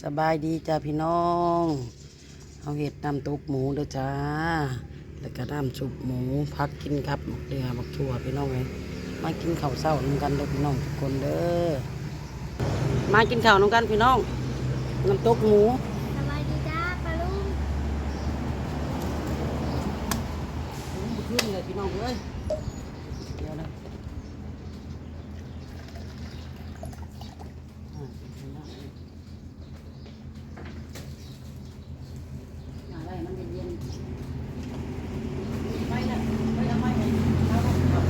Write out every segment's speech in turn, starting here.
สบายดีจ้าพี่น้องเอาเห็ดน้ำตุกหมูเด้อจ้า แล้วก็น้ำซุปหมูพักกินครับหมกเดือหมกชั่วพี่น้องเลยมากินข้าวเศร้านำกันเด้อพี่น้องทุกคนเด้อ มากินข้าวนำกันพี่น้อง น้ำตุกหมู สบายดีจ้าปลาลุง ขึ้นเลยพี่น้องเอ้ยเดี๋ยวนะอ่าอย่าได้มันเย็นๆไปนะไปทำไมไปเอาเอา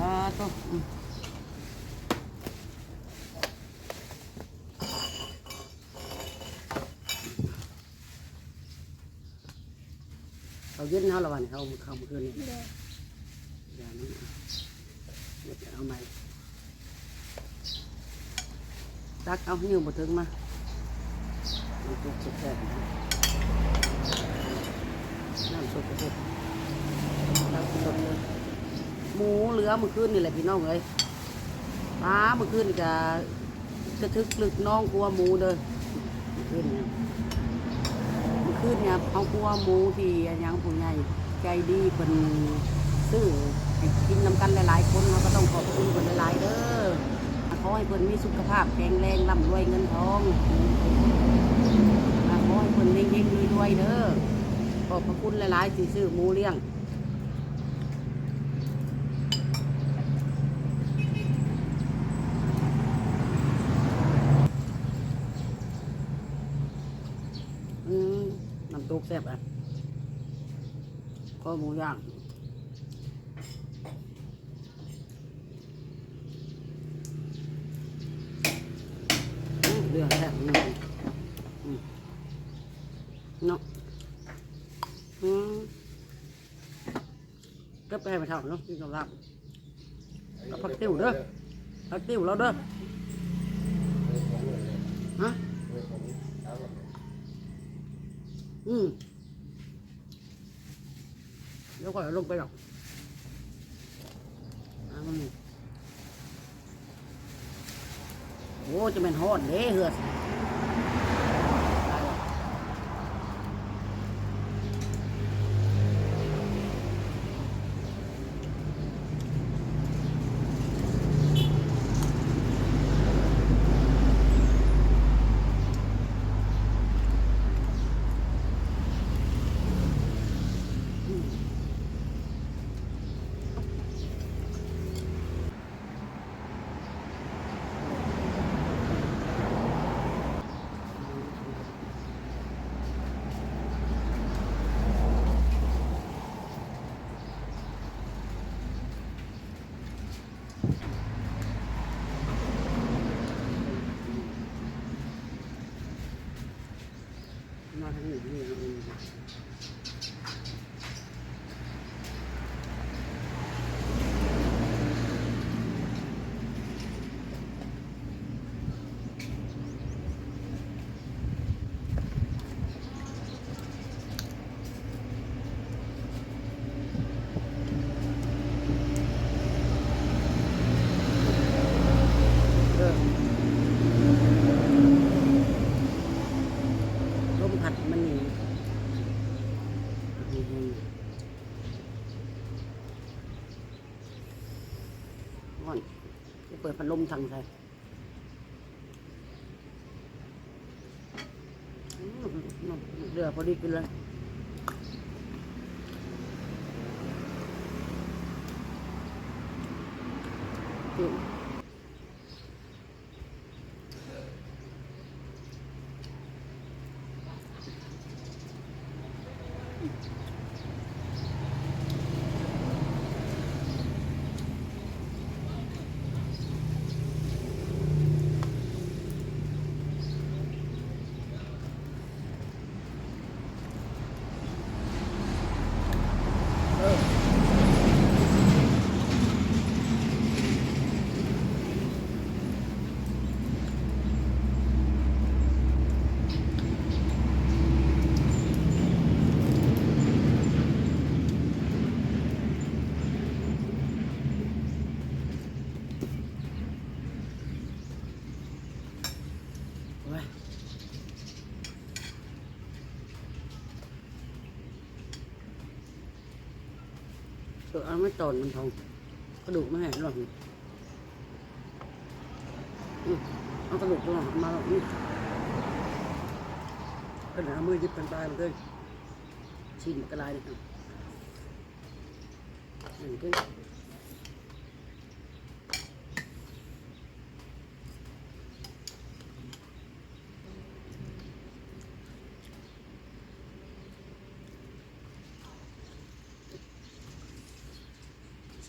อ่าตัวอืม เขาเย็นเขาละวันเขาเขาเมื่อคืนนี้เดี๋ยวอย่านี้เดี๋ยวจะเอาใหม่ตักเอาหิ้วมาถึงมาน้ำซุปสุดแซ่บนะน้ำซุปกระเทียมน้ำซุปเลยหมูเหลือเมื่อคืนนี่แหละพี่น้องเอ้ยปลาเมื่อคืนนี่จะจะทึกลึกน้องกลัวหมูเด้อเมื่อคืนเนี่ย ขึ้นเนี่ยเขากลัวหมูที่อันยังผู้ใหญ่ใจดีเป็นซื้อให้กินนำกันหลายๆคนเราก็ต้องขอบคุณคนหลายๆเด้อขอให้คนมีสุขภาพแข็งแรงร่ำรวยเงินทองขอให้เพิ่นเฮงๆรวยๆเด้อขอบพระคุณหลายๆที่ซื้อหมูเลี้ยง อืมน้ำตก แซ่บอะข้อหมูย่างเดือดแซ่บนาะอืมเนาะอืมก็ไปให้มาเท่าเนาะกินกับลาบกับผักติ้วเด้อผักติ้วเราเด้อฮะ อืมแล้วก็ลงไปหรอกโอ้จะเป็นฮอดเด้เหือด มาทางนี้นี่นะเออลม พันนี่อืมก่อนจะเปิดพัดลมทางใส่เดือพอดีกินเลยอืมเออ ตัว เอาไม่ตอนมันทองกระดูกไม่แห้งหรอกเอากระดูกตัวมาหรอกนี่ก็หนามือยิบกันตายมันเลยชิ้นกระไรนี่ครับอันนี้ก็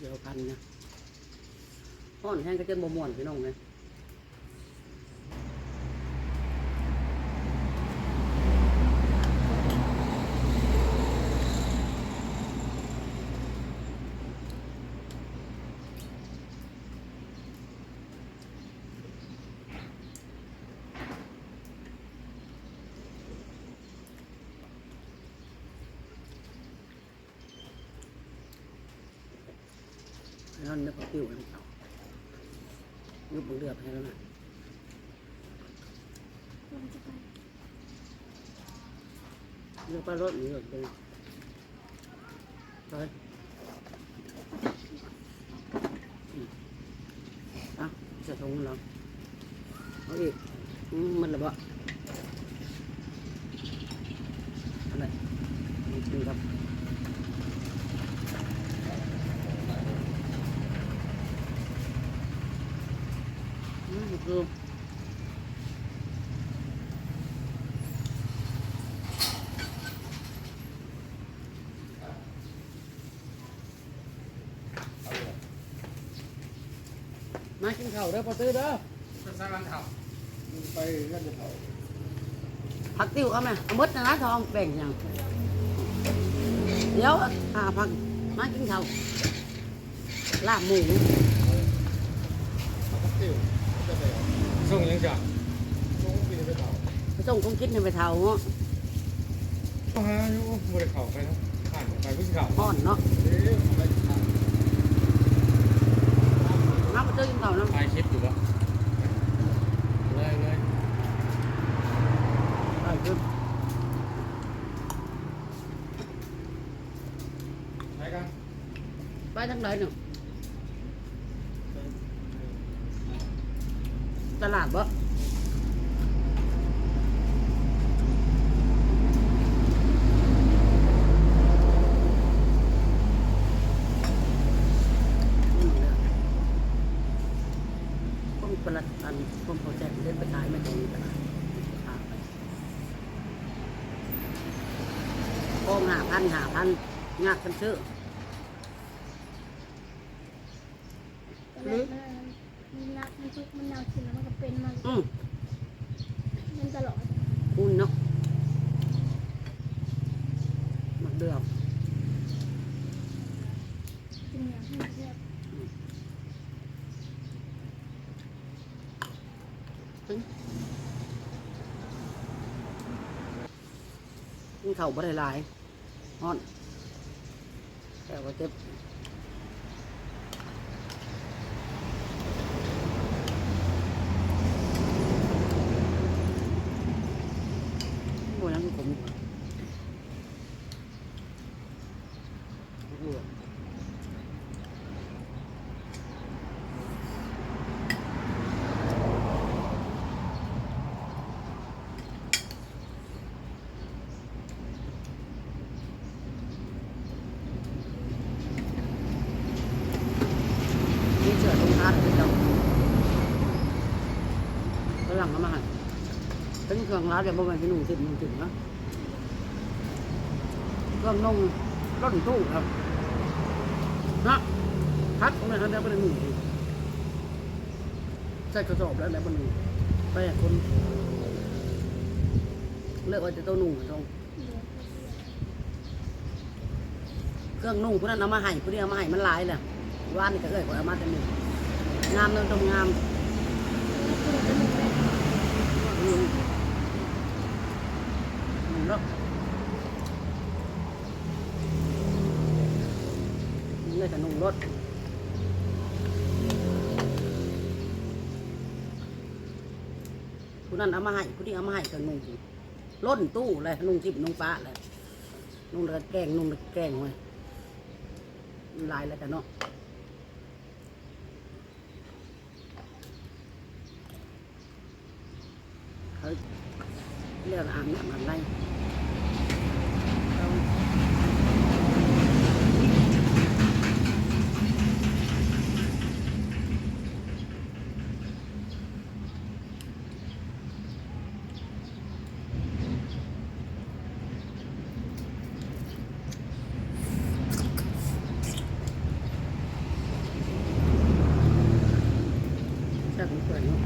เสียวพันนะห้อนแห้งก็จะบ่ม่วนพี่น้องเลย นั่นนึกว่าปิ้วกันเอายุบมือเดือบให้แล้วนะมันจะไปเลือกไปรถหนีเลยเป็นไปอะเสียทงเราเอาอีกมันระเบาอะไรนี่คือครับอืม คือมากินข้าวเด้อพอตื้อเด้อเป็นสร้างร้านข่าวไปกันจะเผาผักติ้วเอาไหมเอาหมดนะนะทองแบ่งยังเดี๋ยวหาผักมากินข้าวลาบหมูเอาพักติ้วจะไปเอา ส่งยังจ้ะส่งปีไปเผาไปส่งคงคิดให้ไปเท่าเนาะต้องหาอยู่บริข่าวไปนะผ่านไปผู้สื่อข่าวห่อนเนาะเอ๊ะไปข่าวมาพอตื้อกินข้าวเนาะถ่ายคลิปอยู่ปะเลยเลยไปคือไปกันไปทางไหนเนาะ ตลาดบ่อืมเนี่ยผมประหลัดอันผมพอแจ้งเล่นไปขายไม่ตรงตลาดขาไปโกงหาพันหาพันงากกันซื้อ ตอนแรกมันมันรักมันทุก ข์มันเน่ากินแล้วมันก็เป็นมันอืมมันตลอดอุ่นเนาะหมักเดือบกินอย่างให้มันแซ่บกินข้าวบ่ได้หลายฮ้อนแต่ว่าเจ็บ โอ้ยนั่นคือผมเบื่อนี่เสือตรงทัดเจ้าฝรั่งก็มาให้ เป็นเครื่องร้านเดี๋ยวบ่แม่นเป็นหนุ่มติดหนุ่มติดนะเครื่องนุ่งร่อนตู้ครับนะพักตรงนั้นแล้วเป็นหนุ่มใส่กระสอบแล้วแล้วเป็นหนุ่มไปให้คนเลิกว่าจะต้องนุ่งตรงเดี๋ยวเครื่องนุ่งพวกนั้นเอามาให้พวกนี้เอามาให้มันหลายแหละว่านนี่ก็เอ้ยเอามาแต่หนึ่งงามเลยตรงงาม คุณจะมีแบบ อืมอืมเนาะ นี่แต่นุ่งรถผู้นั้นเอามาให้ผู้นี้เอามาให้ก็นุ่งล้นตู้เลยนุ่งจิบนุ่งฟ้าเลยนุ่งแล้วก็แกงนุ่งแล้วแกงไว้ลายแล้วแต่เนาะเขาเรียกอ่านน้ำอะไรเอาแซ่บเหมือนเนาะ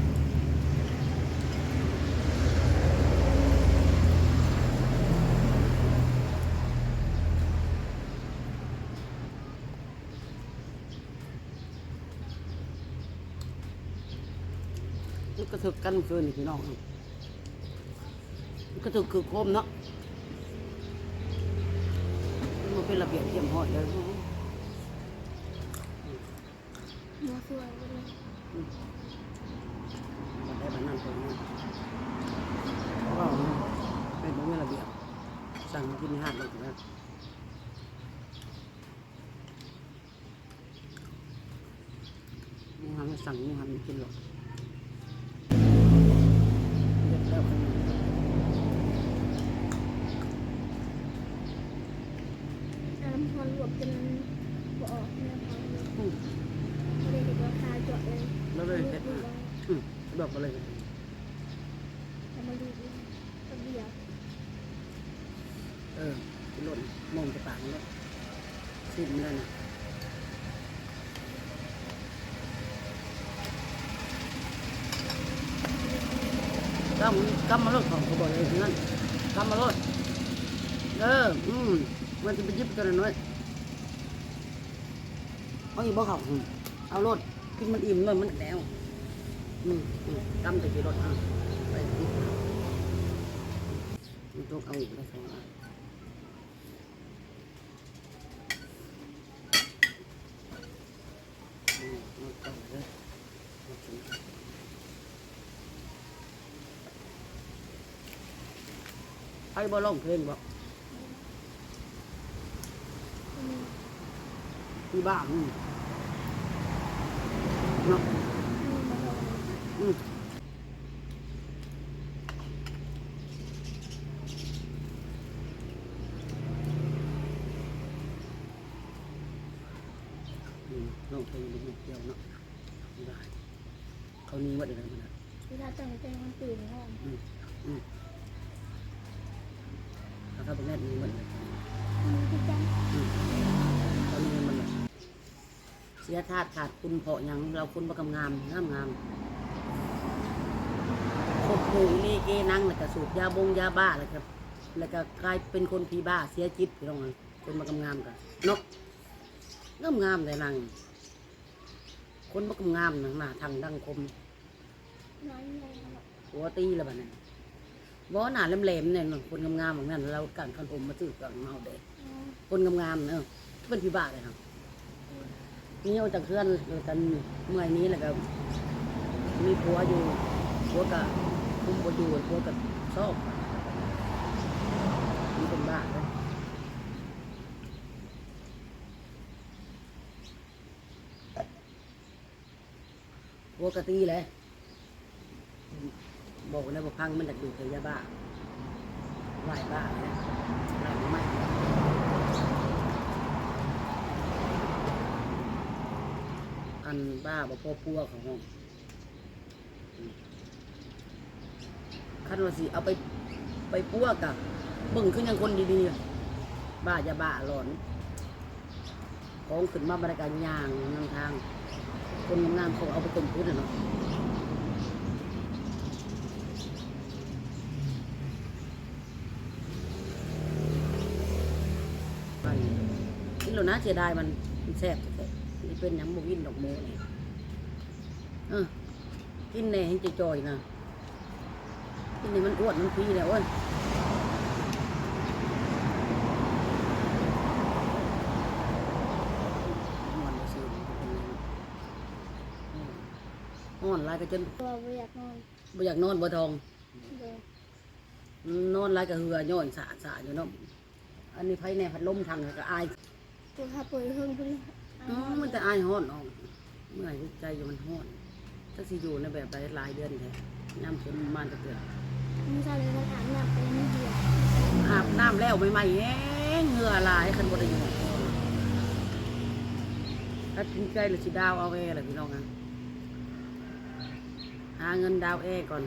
มันกระถึกกันเกินนี่พี่น้องมันกระถึกคือโคมเนาะมันเป็นระเบียบเทียมหอดเลยหมูสวยไปเลยมันได้แบบนั้นตรงนี้เพราะว่าเป็นผมไม่ระเบียบสั่งมากินในห้างเลยถูกไหมมึงทำให้สั่งมึงทำให้กินหรอกเรียบแล้วกัน น้ำพรรวบจนบ่ออกเนื้อพรรวบอืมไม่ได้เห็นว่าคาเจาะเลยแล้วเลยเห็ดมาอืมบอกมาเลยทำมาดูดูระเบียบเออหล่นมองจะปากมันแล้วสิ้นมันแล้วนะกำกำมาลดของเขาบอกเลยงั้นกำมาลดเอออืมมันจะไปยิบกันหน่อย เอาอีกบ่เขาเอารถกินมันอิ่มเลยมันแล้วอืมอืมกำแต่กี่รถอะไปยิบมันต้องเอาอีกแล้วสองอันอืมไอ้บ่ร้องเพลงบ่ อืม มีบ้าอืมเนาะอืมบ่ลงอืมอืมร้องเพลงลูกเดียวเนาะไม่ได้เขานี้ว่าเดี๋ยวนั้นมันนะเวลาตั้งใจมันตื่นห้องอืมอืมถ้าเขาเป็นแรกนี้มันเลย สียธาตุขาดคุณเพาะหยังเราคุณประกำงามงามงามคบหมู่อีเล่เกนั่งแล้วก็สูบยาบงยาบ้าแล้วครับแล้วก็กลายเป็นคนพีบ้าเสียจิตพี่น้องเอ้ยคนประกำงามกันเนาะงามงามแต่นังคนประกำงามหนังหน้าทางดังคมหัวตีแล้วบัดนั้นบ่หนาแหลมๆเนี่ยคนงามๆแบบนั้นเรากันคันผมมาซื้อกันเมาเด็กคนงามๆเนอะเป็นพี่บ้าเลยครับ นี่เอาจากเพื่อนกันเมื่อยนี้แหละก็มีผัวอยู่ผัวกับคุมผัวอยู่ผัวกับชอบมีเป็นบ้าเลยผัวกะตีเลยบอกเลยว่าพังมันดักดูดแต่ยาบ้าไหวบ้าเลยไหวไม่ อั นบ้าบ่พอพัวของห้องคันว่าสิเอาไปไปพัวกับเบิ่งขึ้นยังคนดีๆอะบ้าจะบ้าหลอนของขึ้นมาบรรยากาศยางนำทาง คนงามๆเขาเอาไปต้มพุทธเนาะนี่เรานะเสียดายมันมันแซ่บ เป็นหยังบวินดอกโมนี่เออกินแหน่ให้จอยๆนะกินนี่มันอ้วนมันฟรีแล้วอ้วนอ้วนบ่ซื้อมันเป็นไงอืมอ้อนหลายก็จนตัวบ่อยากนอนบ่อยากนอนบ่ทอง เดี๋ยวนอนหลายก็เหือย้อนสาสาอยู่เนาะอันนี้ไผแน่พัดลมทางก็อาย ตัวถ้าเปิดเพิ่งเพิ่ง อืมมันแต่อายฮ้อนออกเมื่อยใจอยู่มันฮ้อนจักสิอยู่ในแบบใดหลายเดือนแท้น้ำฝนมาจะเกิดมึงจะเลยมาถามแบบเป็นเดียวอาบน้ำแล้วใหม่ๆแห้งเหงื่อหลายคันบ่ได้อยู่ถ้าจริงใจหรือสิดาวเอาแอร์ล่ะพี่น้องนะหาเงินดาวแอร์ก่อน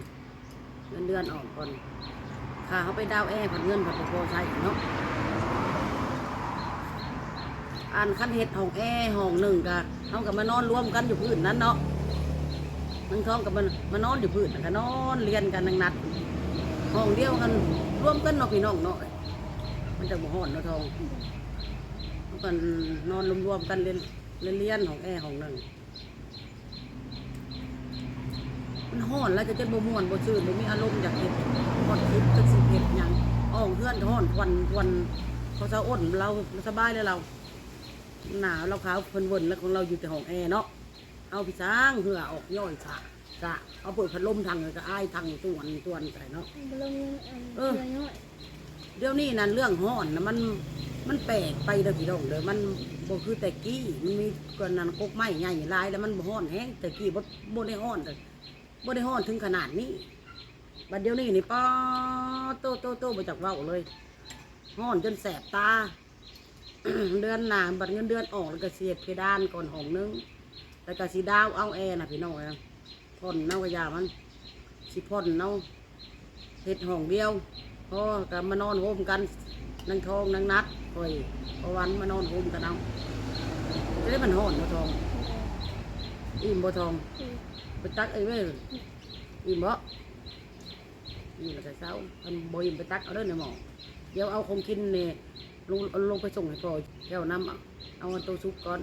เงินเดือนออกก่อนค่าเขาไปดาวแอร์ผ่อนเงินผ่อนพอใช้เนาะ อันคันเห็ดห้องแอร์ห้องหนึ่งกะเขากับมานอนร่วมกันอยู่พื้นนั้นเนาะนังท้องกับมันมานอนอยู่พื้นนั่นนอนเรียนกันนังนัดห้องเดียวกันร่วมกันเนาะพี่น้องเนาะมันจะบ่ฮ้อนเนาะทองเขากันนอนรวมๆกันเรียนเรียนเรียนของแอร์ของหนึ่งมันฮ้อนแล้วจะเจะบ่ม่วนบ่ชื่นบ่มีอารมณ์อยากเฮ็ดฮอดคิดจักสิเฮ็ดยังอ้องเพื่อนก็ฮ้อนทวันทวันเขาจะอ้นเราสบายเลยเรา หนาวเราขาวเพิ่นวนแล้วของเราอยู่แต่ห้องแอร์เนาะเอาพี่ช้างเหือออกย่อยสะกะเอาเปิดพัดลมทางเลยก็อ้ายทางตวนตวนใส่เนาะบลงอันเออเยอะเดี๋ยวนี้นั่นเรื่องห้อนนะมันมันแปลกไปเด้อพี่น้องเด้อมันบ่คือแต่กี้มันมีกว่านั้นกกไม้ใหญ่หลายแล้วมันบ่ฮ้อนแฮงแต่กี้บ่บ่ได้ฮ้อนแต่บ่ได้ฮ้อนถึงขนาดนี้บัดเดี๋ยวนี้นี่ป้อโตโตโตบ่จักเว้าเลยฮ้อนจนแสบตา เดือนหนาบัดเงินเดือนออกแล้วก็เสียดเพดานก่อนห้องนึงแล้วก็สิดาวเอาแอร์น่ะพี่น้องเอ้ยพ่นเน่าก็ยามันสิพ่นเน่าเฮ็ดห้องเดียวพอก็มานอนโฮมกันนางทองนางนัดคอยพอวันมานอนโฮมกันเอาจะได้มันห่อนบ่ทอง อิ่มบ่ทองไปตักไอ้เว้ยอิ่มบ่อิ่มแล้วก็เช้าอันบ่อิ่มไปตักเอาเด้อในหมอเดี๋ยวเอาของกินเนี่ย ลงเอาลงไปส่งให้พ่อแก้วน้ำเอาเอาอันตัวซุปก่อน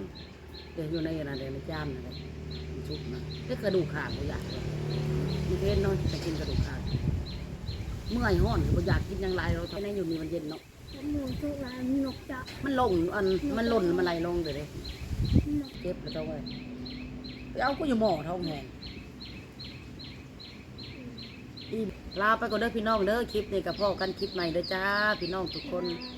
เดี๋ยวอยู่ในนั่นเดี๋ยวในจานนั่นแหละซุปนะเด็กกระดูกขาดบ่อยากเลยมีเพศเนาะจะกินกระดูกขาดเมื่อยห้อนบ่อยากกินหยังไรเราทำในอยู่นี่มันเย็นเนาะหมูทุกร้านนกจะมันลงอันมันหล่นมันไหลลงเลยเด้นกเจ็บแล้วเจ้าเว้ยไปเอากูอยู่หม้อท้องแหงอีลาไปก่อนเด้อพี่น้องเด้อคลิปนี้กับพ่อกันคลิปใหม่เด้อจ้า พี่น้องทุกคนจ้า